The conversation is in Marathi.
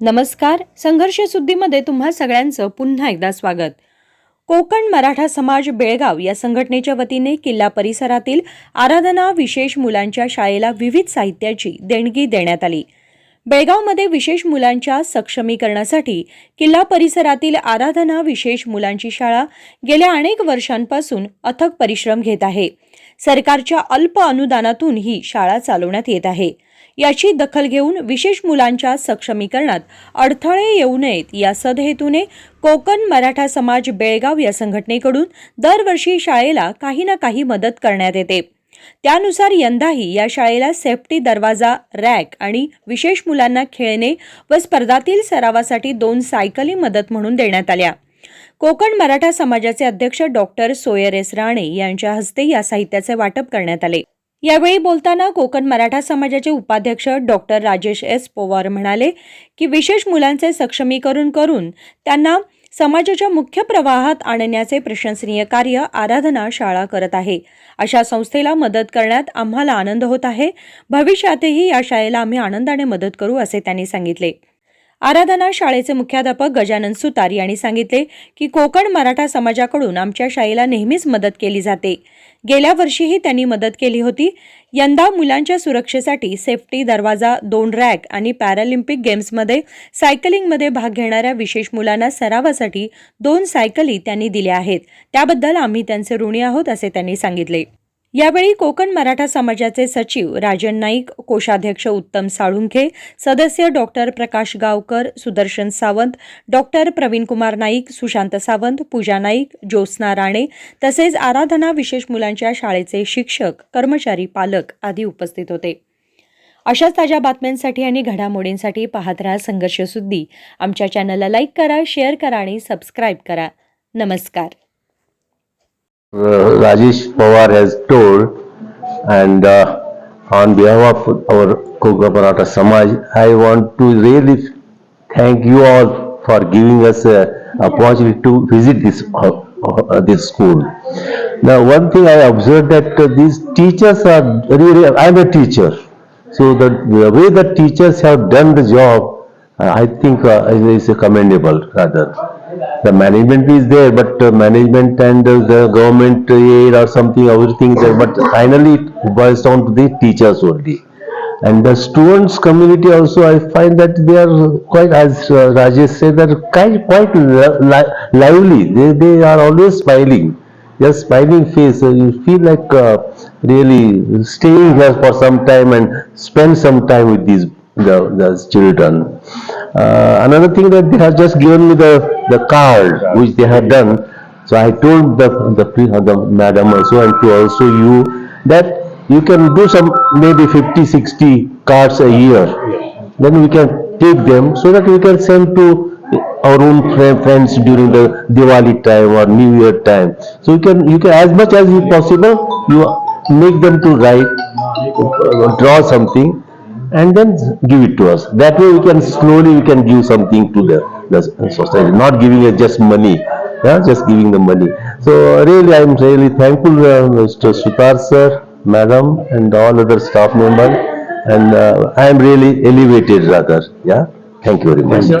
नमस्कार. संघर्ष शुद्धीमध्ये तुम्हा सगळ्यांचं पुन्हा एकदा स्वागत. कोकण मराठा समाज बेळगाव या संघटनेच्या वतीने किल्ला परिसरातील आराधना विशेष मुलांच्या शाळेला विविध साहित्याची देणगी देण्यात आली. बेळगावमध्ये विशेष मुलांच्या सक्षमीकरणासाठी किल्ला परिसरातील आराधना विशेष मुलांची शाळा गेल्या अनेक वर्षांपासून अथक परिश्रम घेत आहे. सरकारच्या अल्प अनुदानातून ही शाळा चालवण्यात येत आहे. याची दखल घेऊन विशेष मुलांच्या सक्षमीकरणात अडथळे येऊ नयेत. या सदहेतूने कोकण मराठा समाज बेळगाव या संघटनेकडून दरवर्षी शाळेला काही ना काही मदत करण्यात येते. त्यानुसार यंदाही या शाळेला सेफ्टी दरवाजा रॅक आणि विशेष मुलांना खेळणे व स्पर्धातील सरावासाठी दोन सायकली मदत म्हणून देण्यात आल्या. कोकण मराठा समाजाचे अध्यक्ष डॉक्टर सोयर एस राणे यांच्या हस्ते या साहित्याचे वाटप करण्यात आले. यावेळी बोलताना कोकण मराठा समाजाचे उपाध्यक्ष डॉक्टर राजेश एस. पोवार म्हणाले की विशेष मुलांचे सक्षमीकरण करून त्यांना समाजाच्या मुख्य प्रवाहात आणण्याचे प्रशंसनीय कार्य आराधना शाळा करत आहे. अशा संस्थेला मदत करण्यात आम्हाला आनंद होत आहे. भविष्यातही या शाळेला आम्ही आनंदाने मदत करू असे त्यांनी सांगितले. आराधना शाळेचे मुख्याध्यापक गजानन सुतार यांनी सांगितले की कोकण मराठा समाजाकडून आमच्या शाळेला नेहमीच मदत केली जाते. गेल्या वर्षीही त्यांनी मदत केली होती. यंदा मुलांच्या सुरक्षेसाठी सेफ्टी दरवाजा दोन रॅक आणि पॅरालिम्पिक गेम्समध्ये सायकलिंगमध्ये भाग घेणाऱ्या विशेष मुलांना सरावासाठी दोन सायकली त्यांनी दिल्या आहेत. त्याबद्दल आम्ही त्यांचे ऋणी आहोत असे त्यांनी सांगितले. यावेळी कोकण मराठा समाजाचे सचिव राजन नाईक कोषाध्यक्ष उत्तम साळुंखे सदस्य डॉक्टर प्रकाश गावकर सुदर्शन सावंत डॉक्टर प्रवीण कुमार नाईक सुशांत सावंत पूजा नाईक ज्योत्स्ना राणे तसेच आराधना विशेष मुलांच्या शाळेचे शिक्षक कर्मचारी पालक आदी उपस्थित होते. अशाच ताज्या बातम्यांसाठी आणि घडामोडींसाठी पाहत राहा संघर्षसुद्धी आमच्या चॅनलला लाईक करा शेअर करा आणि सबस्क्राईब करा. नमस्कार. Rajesh Pawar has told, and uh, on behalf of our Koga Samaj, I want to really thank you all for giving us opportunity to visit this uh, uh, this school. Now, one thing I observed that uh, these teachers are really. I am a teacher, so the, the way the teachers have done the job, uh, I think uh, is commendable rather the management is there, but uh, management and uh, the government aid or something, everything there, but finally it boils down to the teachers only. And the students community also, I find that they are quite, as uh, Rajesh said, that quite, quite li- li- lively. They, they are always smiling. Just smiling face. Uh, you feel like uh, really staying here for some time and spend some time with these the, the children. Uh, another thing that they have just given me the, the card which they have done. So I told the, the, the madam also and to also you that you can do some maybe 50, 60 cards a year. Then we can take them so that we can send to our own friends during the Diwali time or New Year time. So you can, you can as much as possible, you make them to write, draw something and then give it to us. That way we can slowly we can give something to the, the society, not giving it just money, yeah, just giving the money. So really I am really thankful uh, Mr. Sutar sir, madam and all other staff members and uh, I am really elevated rather, yeah. Thank you very much.